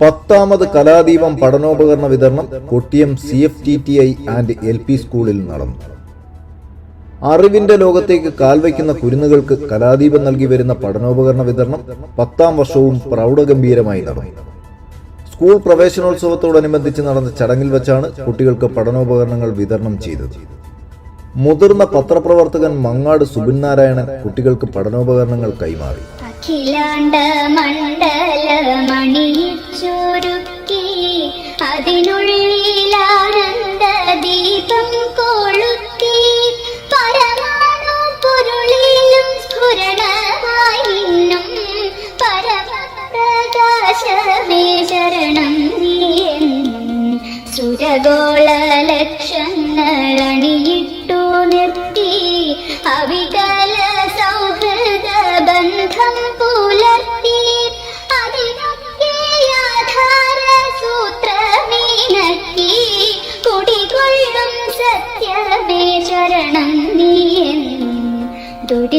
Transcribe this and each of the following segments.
പത്താമത് കലാദീപം പഠനോപകരണ വിതരണം Kottiyam C F T T I and L P സ്കൂളിൽ നടന്നു. അറിവിന്റെ ലോകത്തേക്ക് കാൽവയ്ക്കുന്ന കുരുന്നുകൾക്ക് കലാദീപം നൽകി വരുന്ന പഠനോപകരണ വിതരണം പത്താം വർഷവും പ്രൗഢഗംഭീരമായി നടന്നു. സ്കൂൾ പ്രവേശനോത്സവത്തോടനുബന്ധിച്ച് നടന്ന ചടങ്ങിൽ വെച്ചാണ് കുട്ടികൾക്ക് പഠനോപകരണങ്ങൾ വിതരണം ചെയ്തത്. മുതിർന്ന പത്രപ്രവർത്തകൻ മങ്ങാട് സുബിൻ നാരായണൻ കുട്ടികൾക്ക് പഠനോപകരണങ്ങൾ കൈമാറി. മണ്ഡലമണിയിച്ചൊരുക്കി ദീപം കൊളുത്തി പരമാണു പൊരുളിലും സ്ഫുരണമായി പരമപ്രകാശമേ ശരണം നീ എന്നും ലക്ഷങ്ങൾ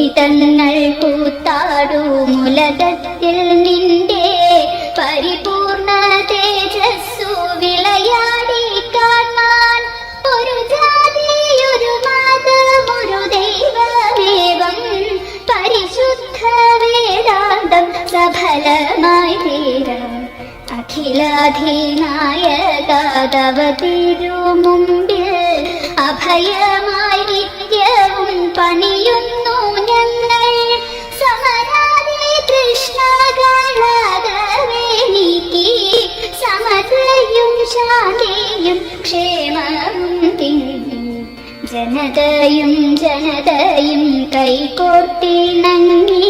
ദുരിതങ്ങൾ കൂത്താടു മുലകത്തിൽ നിന്റെ പരിപൂർണ തേജസ്സു വിളയാടി കാണാൻ. ഒരു ജാതി ഒരു മതം ഒരു ദൈവമേവം പരിശുദ്ധ വേദാന്തം സഫലമായി തീരാം അഖിലാധിനായക തവ തിരുമുമ്പിൽ അഭയമായി ശാന്തിയും ക്ഷേമവും തിങ്ങി ജനതയും ജനതയും കൈകോർത്തിണങ്ങി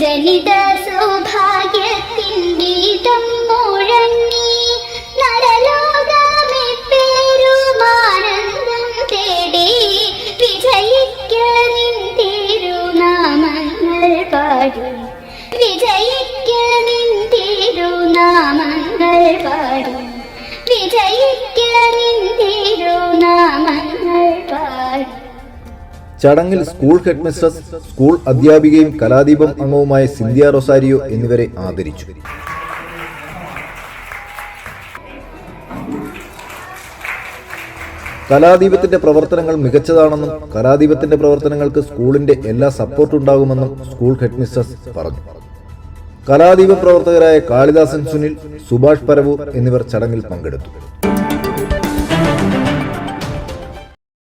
ജനിത സൗഭാഗ്യത്തിൻ ഗീതം മുഴങ്ങി നരലോകമേ പേരുമാനന്ദം തേടി വിജയിക്ക നിൻ തിരുനാമങ്ങൾ പാടി. വിജയിക്ക ചടങ്ങിൽ സ്കൂൾ ഹെഡ്മിസ്ട്രസ് സ്കൂൾ അധ്യാപികയും കലാദീപം അംഗവുമായ സിന്ധ്യ റൊസാരിയോ എന്നിവരെ ആദരിച്ചു. കലാദീപത്തിന്റെ പ്രവർത്തനങ്ങൾ മികച്ചതാണെന്നും കലാദീപത്തിന്റെ പ്രവർത്തനങ്ങൾക്ക് സ്കൂളിന്റെ എല്ലാ സപ്പോർട്ട് ഉണ്ടാകുമെന്നും സ്കൂൾ ഹെഡ്മിസ്ട്രസ് പറഞ്ഞു. കലാദീപ പ്രവർത്തകരായ കാളിദാസൻ സുനിൽ സുഭാഷ് പരവൂർ എന്നിവർ ചടങ്ങിൽ പങ്കെടുത്തു.